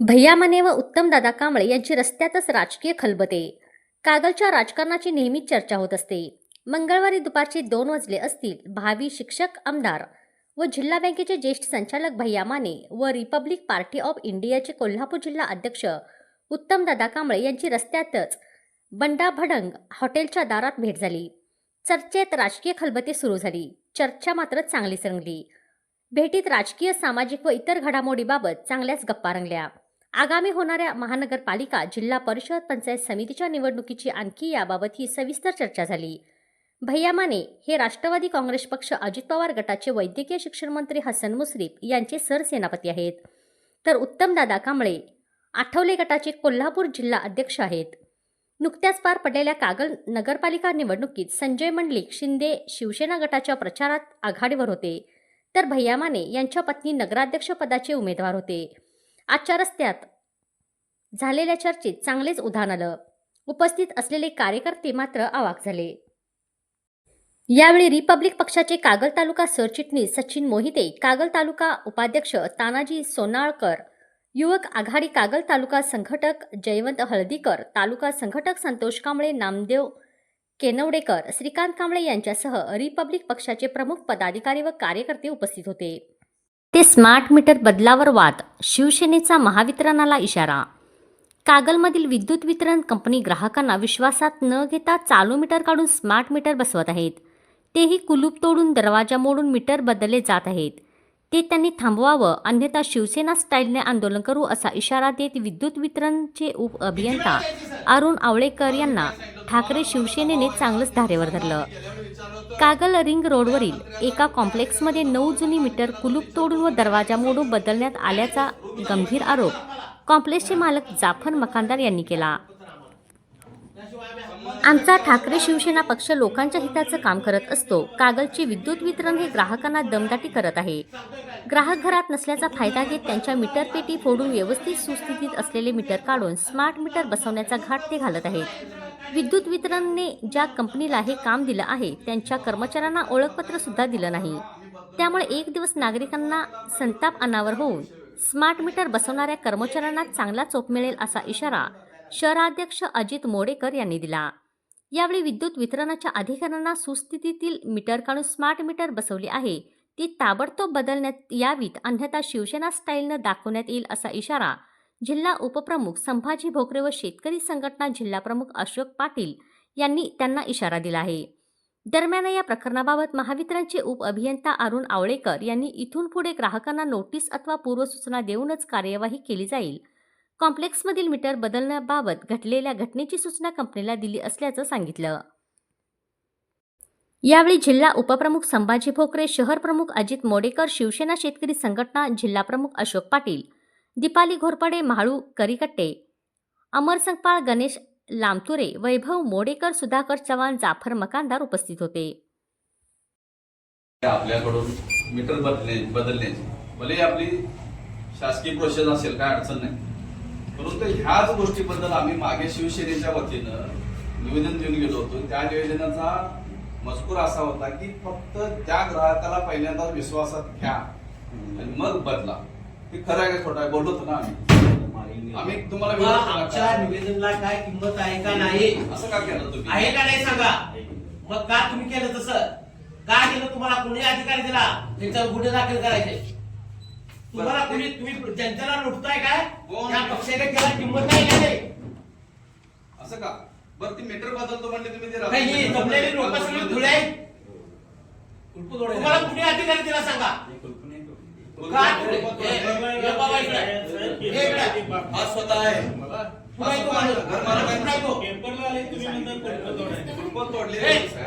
भैया मने व उत्तमदादा कांबळे यांची रस्त्यातच राजकीय खलबते. कागलच्या राजकारणाची नेहमीच चर्चा होत असते. मंगळवारी दुपारचे दोन वाजले असतील भावी शिक्षक आमदार व जिल्हा बँकेचे ज्येष्ठ संचालक भैया माने व रिपब्लिक पार्टी ऑफ इंडियाचे कोल्हापूर जिल्हा अध्यक्ष उत्तमदादा कांबळे यांची रस्त्यातच बंडा भडंग हॉटेलच्या दारात भेट झाली. चर्चेत राजकीय खलबते सुरू झाली. चर्चा मात्र चांगली रंगली. भेटीत राजकीय सामाजिक व इतर घडामोडीबाबत चांगल्याच गप्पा रंगल्या. आगामी होणाऱ्या महानगरपालिका जिल्हा परिषद पंचायत समितीच्या निवडणुकीची आणखी याबाबत ही सविस्तर चर्चा झाली. भैया माने हे राष्ट्रवादी काँग्रेस पक्ष अजित पवार गटाचे वैद्यकीय शिक्षण मंत्री हसन मुश्रीफ यांचे सरसेनापती आहेत. तर उत्तमदादा कांबळे आठवले गटाचे कोल्हापूर जिल्हा अध्यक्ष आहेत. नुकत्याच पार पडलेल्या कागल नगरपालिका निवडणुकीत संजय मंडलिक शिंदे शिवसेना गटाच्या प्रचारात आघाडीवर होते. तर भैया माने यांच्या पत्नी नगराध्यक्षपदाचे उमेदवार होते. आजच्या रस्त्यात झालेल्या चर्चेत चांगलेच उधाण आलं. उपस्थित असलेले कार्यकर्ते मात्र अवाक झाले. यावेळी रिपब्लिक पक्षाचे कागल तालुका सरचिटणीस सचिन मोहिते कागल तालुका उपाध्यक्ष तानाजी सोनाळकर युवक आघाडी कागल तालुका संघटक जयवंत हळदीकर तालुका संघटक संतोष कांबळे नामदेव केनवडेकर श्रीकांत कांबळे यांच्यासह रिपब्लिक पक्षाचे प्रमुख पदाधिकारी व कार्यकर्ते उपस्थित होते. ते स्मार्ट मीटर बदलावर वाद शिवसेनेचा महावितरणाला इशारा. कागलमधील विद्युत वितरण कंपनी ग्राहकांना विश्वासात न घेता चालू मीटर काढून स्मार्ट मीटर बसवत आहेत. तेही कुलूप तोडून दरवाजा मोडून मीटर बदलले जात आहेत. ते त्यांनी थांबवावं अन्यथा शिवसेना स्टाईलने आंदोलन करू असा इशारा देत विद्युत वितरणचे उप अभियंता अरुण आवळेकर यांना ठाकरे शिवसेनेने चांगलंच धारेवर धरलं. कागल रिंग रोडवरील एका कॉम्प्लेक्समध्ये नऊ जुनी मीटर कुलूप तोडून व दरवाजा मोडून बदलण्यात आल्याचा गंभीर आरोप कॉम्प्लेक्सचे मालक जाफर मकानदार यांनी केला. आमचा ठाकरे शिवसेना पक्ष लोकांच्या हिताचं काम करत असतो. कागलचे विद्युत वितरण हे ग्राहकांना दमदाटी करत आहे. ग्राहक घरात नसल्याचा फायदा घेत त्यांच्या मीटर पेटी फोडून व्यवस्थित सुस्थितीत असलेले मीटर काढून स्मार्ट मीटर बसवण्याचा घाट ते घालत आहेत. विद्युत वितरणने ज्या कंपनीला हे काम दिलं आहे त्यांच्या कर्मचाऱ्यांना ओळखपत्र सुद्धा दिलं नाही. त्यामुळे एक दिवस नागरिकांना संताप अनावर होऊन स्मार्ट मीटर बसवणाऱ्या कर्मचाऱ्यांना चांगला चोप मिळेल असा इशारा शहराध्यक्ष अजित मोडेकर यांनी दिला. यावेळी विद्युत वितरणाच्या अधिकाऱ्यांना सुस्थितीतील मीटर काढून स्मार्ट मीटर बसवली आहे. ती ताबडतोब बदलण्यात यावीत अन्यथा शिवसेना स्टाईलनं दाखवण्यात येईल असा इशारा जिल्हा उपप्रमुख संभाजी भोकरे व शेतकरी संघटना जिल्हाप्रमुख अशोक पाटील यांनी त्यांना इशारा दिला आहे. दरम्यान या प्रकरणाबाबत महावितरणचे उप अभियंता अरुण आवळेकर यांनी इथून पुढे ग्राहकांना नोटीस अथवा पूर्वसूचना देऊनच कार्यवाही केली जाईल. कॉम्प्लेक्समधील मीटर बदलण्याबाबत घडलेल्या घटनेची सूचना कंपनीला दिली असल्याचं सांगितलं. यावेळी जिल्हा उपप्रमुख संभाजी भोकरे शहर प्रमुख अजित मोडेकर शिवसेना शेतकरी संघटना जिल्हाप्रमुख अशोक पाटील दीपाली घोरपडे म्हाळू करिकट्टे. अमर संगपाळ गणेश लामतुरे वैभव मोडेकर सुधाकर चव्हाण जाफर मकानदार उपस्थित होते. आपल्याकडून मीटर बदलणे. बदलण्याची भले आपली शासकीय प्रोसेस असेल काय अडचण नाही. परंतु ह्याच गोष्टीबद्दल आम्ही मागे शिवसेनेच्या वतीनं निवेदन देऊन गेलो होतो. त्या निवेदनाचा मजकूर असा होता की फक्त त्या ग्राहकाला पहिल्यांदा विश्वासात घ्या आणि मग बदला. हे खरं आहे का खोटं आहे? बोललो होतो ना आम्ही. आम्ही तुम्हाला मग विरोध केला आमच्या का? निवेदनला काय किंमत आहे का नाही? असं का केलं तुम्ही? आहे का नाही सांगा. मग का तुम्ही केलं तसं? का केलं तुम्हाला? कोणी अधिकार दिला? त्यांच्यावर गुन्हे दाखल करायचे. तुम्हाला कोणी तुम्ही जनतेला लुटताय काय? कोण? त्या पक्षाने त्याला किंमत नाही का नाही असं का? बरं ती मीटर बदलतो म्हणले तुम्ही ते नाही, ही रात्री जमलेली लोक सगळी धुळे आहेत. तुम्हाला कुणी अधिकार दिला सांगा? हे- हे. हे. हा स्वतः आहे.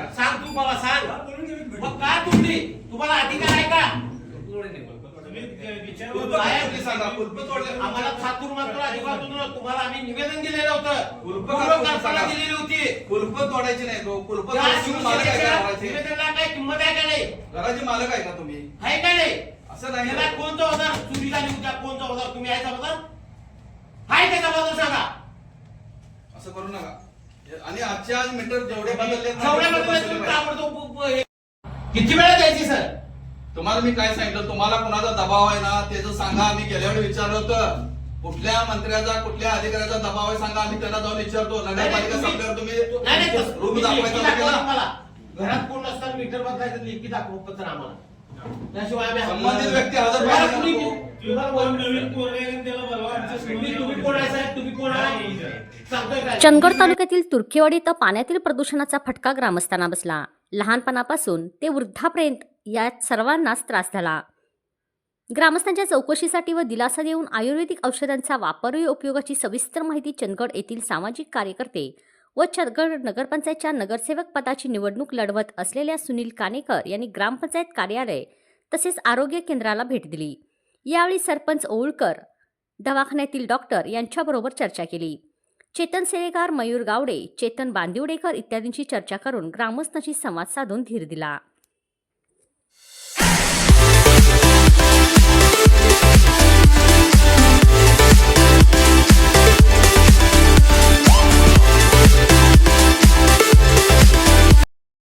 सांग तू बाबा सांग. मग का तुम्हाला अधिकार आहे का? आम्हाला खातूर मात्र अधिकारातून तुम्हाला आम्ही निवेदन दिलेलं होतं. कुलपं पूर्व काढून कल्पना सांगा. दिलेली होती. कुलपं तोडायची नाही तो कुलपं? निवेदनाला काय किंमत आहे का नाही? घराचे मालक आहे का तुम्ही? आहे का नाही? असं नाही त्याला कोण जबाबदार चोरी झाली उद्या कोण जबाबदार तुम्ही आहे जबाबदार आहे का जबाबदार सांगा असं करू नका. आणि आजच्या आज मीटर जेवढे बदलले जेवढ्यामध्ये तुम्ही ताबडतोब हे- किती वेळा द्यायची सर? तुम्हाला मी काय सांगितलं? तुम्हाला कोणाचा दबाव आहे ना त्याचं सांगा आम्ही गेल्या वेळी विचारलं होतं. कुठल्या मंत्र्याचा कुठल्या अधिकाऱ्याचा दबाव आहे सांगा आम्ही त्यांना जाऊन विचारतो. नगरपालिका तुम्ही- संपल्यावर तुम्ही नाही, नाही, तसं- रूम तुम्ही दाखवायचा लेखी दाखवा केला आम्हाला. घरात कोण नसताना मीटर बदलायचं लेखी दाखवू पत्र आम्हाला. त्याशिवाय आम्ही संबंधित व्यक्ती हजर तुम्हाला पाहिजे. कुणी- नको. तुम्हाला कोण- नवीन कोरडे आहे, त्याला बोलवा. आमच्या तुम्ही तुम्ही कोण आहे साहेब? तुम्ही कोण आहे? सांगतोय काय? चंदगड तालुक्यातील तुर्केवाडी इथं पाण्यातील प्रदूषणाचा फटका ग्रामस्थांना बसला. लहानपणापासून ते वृद्धापर्यंत या सर्वांनाच त्रास झाला. ग्रामस्थांच्या चौकशीसाठी व दिलासा देऊन आयुर्वेदिक औषधांचा वापर व उपयोगाची सविस्तर माहिती चंदगड येथील सामाजिक कार्यकर्ते व चरगड नगरपंचायतच्या नगरसेवक पदाची निवडणूक लढवत असलेल्या सुनील कानेकर यांनी ग्रामपंचायत कार्यालय तसेच आरोग्य केंद्राला भेट दिली. यावेळी सरपंच ओळकर दवाखान्यातील डॉक्टर यांच्याबरोबर चर्चा केली. चेतन सेवेगार मयूर गावडे चेतन बांदिवडेकर इत्यादींची चर्चा करून ग्रामस्थांशी संवाद साधून धीर दिला.